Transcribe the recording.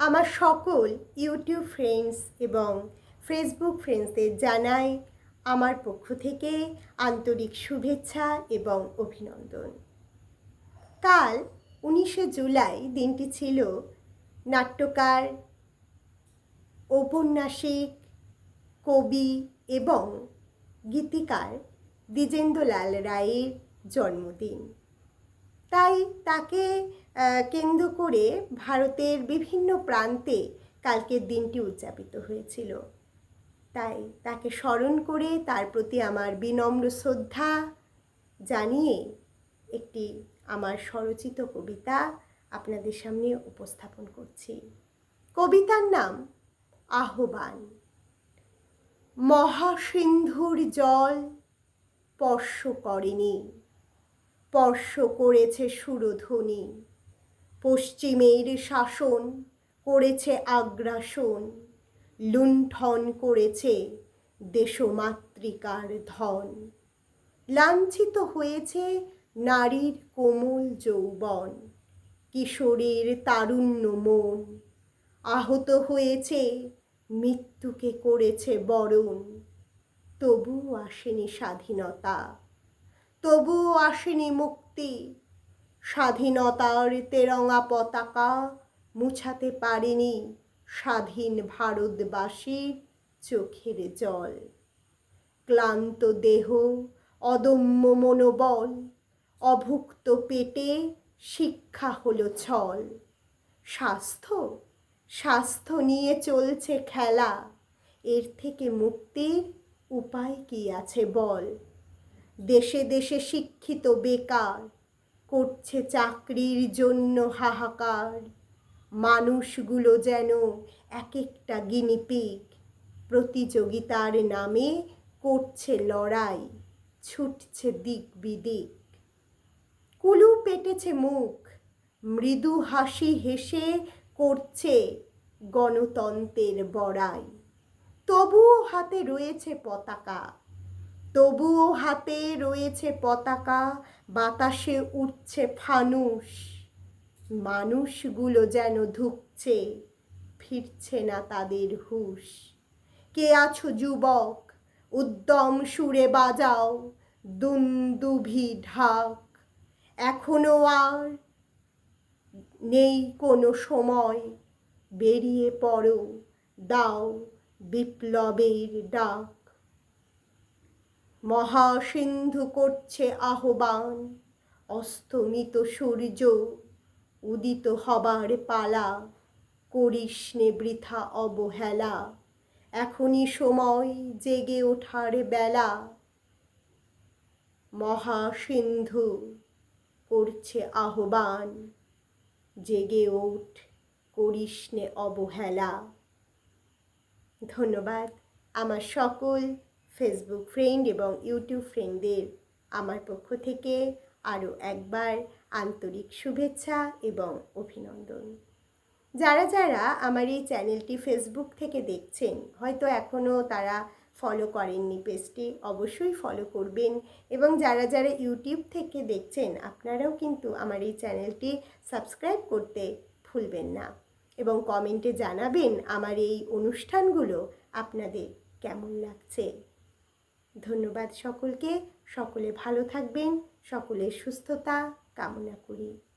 আমার সকল YouTube friends এবং ফেসবুক ফ্রেন্ডসদের জানাই আমার পক্ষ থেকে আন্তরিক শুভেচ্ছা এবং অভিনন্দন। কাল উনিশে জুলাই দিনটি ছিল নাট্যকার, ঔপন্যাসিক, কবি এবং গীতিকার দ্বিজেন্দ্রলাল রায়ের জন্মদিন। তাই তাকে কেন্দ্র করে ভারতের বিভিন্ন প্রান্তে কালকের দিনটি উদযাপিত হয়েছিল। তাই তাকে স্মরণ করে তার প্রতি আমার বিনম্র শ্রদ্ধা জানিয়ে একটি আমার স্বরচিত কবিতা আপনাদের সামনে উপস্থাপন করছি। কবিতার নাম আহ্বান। মহাসিন্ধুর জল স্পর্শ করেনি, স্পর্শ করেছে সুরধ্বনি। পশ্চিমের শাসন করেছে আগ্রাসন, লুণ্ঠন করেছে দেশমাতৃকার ধন। লাঞ্ছিত হয়েছে নারীর কোমল যৌবন, কিশোরের তারুণ্য মন। আহত হয়েছে, মৃত্যুকে করেছে বরণ। তবুও আসেনি স্বাধীনতা, তবুও আসেনি মুক্তি। স্বাধীনতার তেরঙা পতাকা মুছাতে পারেনি স্বাধীন ভারতবাসীর চোখের জল। ক্লান্ত দেহ, অদম্য মনোবল, অভুক্ত পেটে শিক্ষা হলো ছল। স্বাস্থ্য স্বাস্থ্য নিয়ে চলছে খেলা, এর থেকে মুক্তির উপায় কি আছে বল? দেশে দেশে শিক্ষিত বেকার করছে চাকরির জন্য হাহাকার। মানুষগুলো যেন এক একটা গিনিপিগ প্রতিযোগিতার নামে করছে লড়াই, ছুটছে দিক বিদিক। কুলু পেটেছে মুখ, মৃদু হাসি হেসে করছে গণতন্ত্রের বড়াই। তবুও হাতে রয়েছে পতাকা। তবুও হাতে রয়েছে পতাকা, বাতাসে উঠছে ফানুষ। মানুষগুলো যেন ধুকছে, ফিরছে না তাদের হুশ। কে আছো যুবক? উদ্যম সুরে বাজাও, দুন্দুভি ঢাক। এখনও আর নেই কোনো সময়, বেরিয়ে পড়ো, দাও বিপ্লবের ডাক। মহাসিন্ধু করছে আহ্বান অস্তমিত সূর্য, উদিত হবার পালা, করিস নে বৃথা অবহেলা, এখনই সময় জেগে ওঠার বেলা। মহাসিন্ধু করছে আহ্বান, জেগে ওঠ, করিস নে অবহেলা। ধন্যবাদ আমার সকল ফেসবুক ফ্রেন্ড এবং ইউটিউব ফ্রেন্ডদের আমার পক্ষ থেকে আরও একবার আন্তরিক শুভেচ্ছা এবং অভিনন্দন। যারা যারা আমার এই চ্যানেলটি ফেসবুক থেকে দেখছেন, হয়তো এখনও তারা ফলো করেননি পেজটি অবশ্যই ফলো করবেন এবং যারা যারা ইউটিউব থেকে দেখছেন, আপনারাও কিন্তু আমার এই চ্যানেলটি সাবস্ক্রাইব করতে ভুলবেন না এবং কমেন্টে জানাবেন আমার এই অনুষ্ঠানগুলো আপনাদের কেমন লাগছে। ধন্যবাদ সকলকে। সকলে ভালো থাকবেন সকলের সুস্থতা কামনা করি।